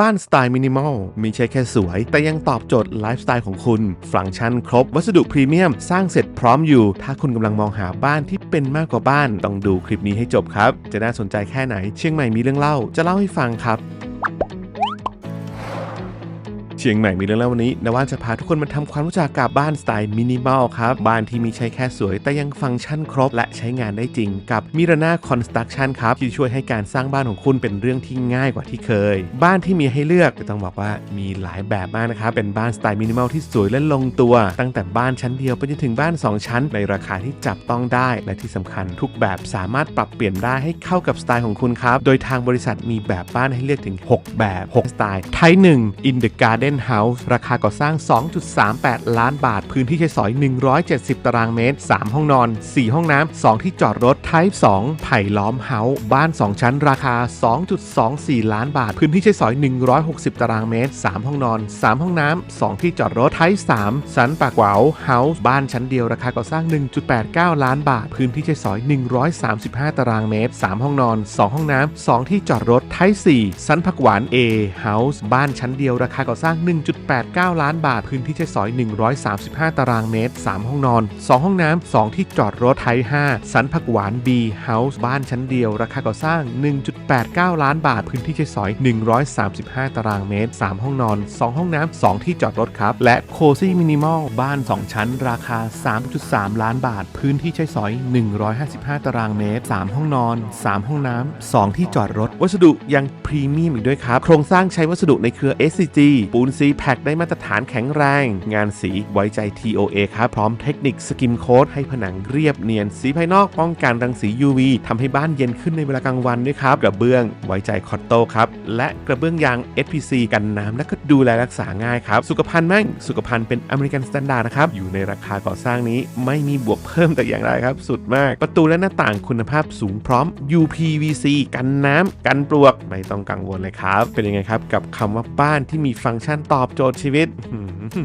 บ้านสไตล์มินิมอลไม่ใช่แค่สวย แต่ยังตอบโจทย์ไลฟ์สไตล์ของคุณฟังก์ชันครบ วัสดุพรีเมียม สร้างเสร็จพร้อมอยู่ ถ้าคุณกำลังมองหาบ้านที่เป็นมากกว่าบ้าน ต้องดูคลิปนี้ให้จบครับ จะน่าสนใจแค่ไหน เชียงใหม่มีเรื่องเล่า จะเล่าให้ฟังครับ ชียงใหม่มีเรื่องเล่าวันนี้นว่านจะพาทุกคนมาทำความรู้จักกับบ้านสไตล์มินิมอลครับ บ้านที่มีใช้แค่สวย แต่ยังฟังก์ชันครบ และใช้งานได้จริงกับมิรานาคอนสตรักชั่นครับ ที่ช่วยให้การสร้างบ้านของคุณเป็นเรื่องที่ง่ายกว่าที่เคย บ้านที่มีให้เลือกจะต้องบอกว่ามีหลายแบบมากนะครับ เป็นบ้านสไตล์มินิมอลที่สวยและลงตัว ตั้งแต่บ้านชั้นเดียวไปจนถึงบ้าน 2 ชั้น ในราคาที่จับต้องได้ และที่สำคัญทุกแบบสามารถปรับเปลี่ยนได้ให้เข้ากับสไตล์ของคุณครับ โดยทางบริษัทมีแบบบ้านให้เลือกถึง 6 แบบ 6 สไตล์ไทย1 In the Garden House ราคาก่อสร้าง 2.38 ล้านบาท พื้นที่ใช้สอย 170 ตารางเมตร 3 ห้องนอน 4 ห้องน้ำ 2 ที่จอดรถ Type 2 ไผ่ล้อมเฮาส์บ้าน 2 ชั้น ราคา 2.24 ล้านบาท พื้นที่ใช้สอย 160 ตารางเมตร 3 ห้องนอน 3 ห้องน้ำ 2 ที่จอดรถ Type 3 สันปากหวาวเฮาส์บ้านชั้นเดียวราคาก่อสร้าง 1.89 ล้านบาท พื้นที่ใช้สอย 135 ตารางเมตร 3 ห้องนอน 2 ห้องน้ำ 2 ที่จอดรถ Type 4 สันผักหวาน A House บ้านชั้นเดียวราคาก่อสร้าง1.89 ล้านบาท พื้นที่ใช้สอย 135 ตารางเมตร 3 ห้องนอน 2 ห้องน้ำ 2 ที่จอดรถ Type 5สันผักหวาน B House บ้านชั้นเดียว ราคาก่อสร้าง 1.89 ล้านบาท พื้นที่ใช้สอย 135 ตารางเมตร 3 ห้องนอน 2 ห้องน้ำ 2 ที่จอดรถครับ และโคซี่มินิมอลบ้าน 2 ชั้น ราคา 3.3 ล้านบาท พื้นที่ใช้สอย 155 ตารางเมตร 3 ห้องนอน 3 ห้องน้ำ 2 ที่จอดรถ วัสดุยังพรีเมียมอีกด้วยครับ โครงสร้างใช้วัสดุในเครือ SCG ปูนซีแพคได้มาตรฐานแข็งแรง งานสีไว้ใจ TOA ครับพร้อมเทคนิคสกิมโค้ดให้ผนังเรียบเนียน สีภายนอกป้องกันรังสี UV ทำให้บ้านเย็นขึ้นในเวลากลางวันด้วยครับ กระเบื้องไว้ใจคอตโต้ครับ และกระเบื้องยาง SPC กันน้ำและก็ดูแลรักษาง่ายครับ สุขภัณฑ์แม่ง สุขภัณฑ์เป็นอเมริกันสแตนดาร์ดนะครับ อยู่ในราคาก่อสร้างนี้ไม่มีบวกเพิ่มแต่อย่างไรครับ สุดมาก ประตูและหน้าต่างคุณภาพสูงพร้อม UPVC กันน้ำกันปลวกไม่ต้องกังวลเลยครับ เป็นยังไงครับกับคำว่าบ้านที่มีฟังก์ชันตอบโจทย์ชีวิต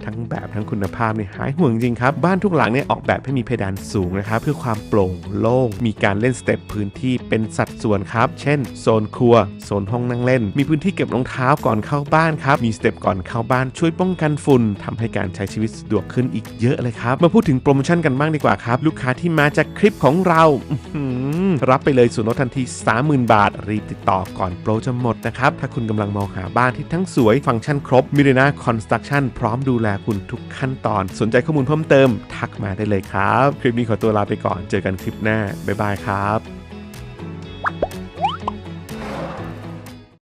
ทั้งแบบทั้งคุณภาพเนี่ยหายห่วงจริงครับ บ้านทุกหลังเนี่ยออกแบบให้มีเพดานสูงนะครับ เพื่อความโปร่งโล่ง มีการเล่นสเต็ปพื้นที่เป็นสัดส่วนครับ เช่น โซนครัว โซนห้องนั่งเล่น มีพื้นที่เก็บรองเท้าก่อนเข้าบ้านครับ มีสเต็ปก่อนเข้าบ้านช่วยป้องกันฝุ่นทำให้การใช้ชีวิตสะดวกขึ้นอีกเยอะเลยครับ มาพูดถึงโปรโมชั่นกันบ้างดีกว่าครับ ลูกค้าที่มาจากคลิปของเรารับไปเลยส่วนลดทันที 30,000 บาท รีบติดต่อก่อนโปรจะหมดนะครับ ถ้าคุณกำลังมองหาบ้านที่ทั้งสวยฟังก์ชันครบมิเรนาคอนสตรักชั่นพร้อมดูแลคุณทุกขั้นตอน สนใจข้อมูลเพิ่มเติม ทักมาได้เลยครับ คลิปนี้ขอตัวลาไปก่อน เจอกันคลิปหน้า บ๊ายบายครับ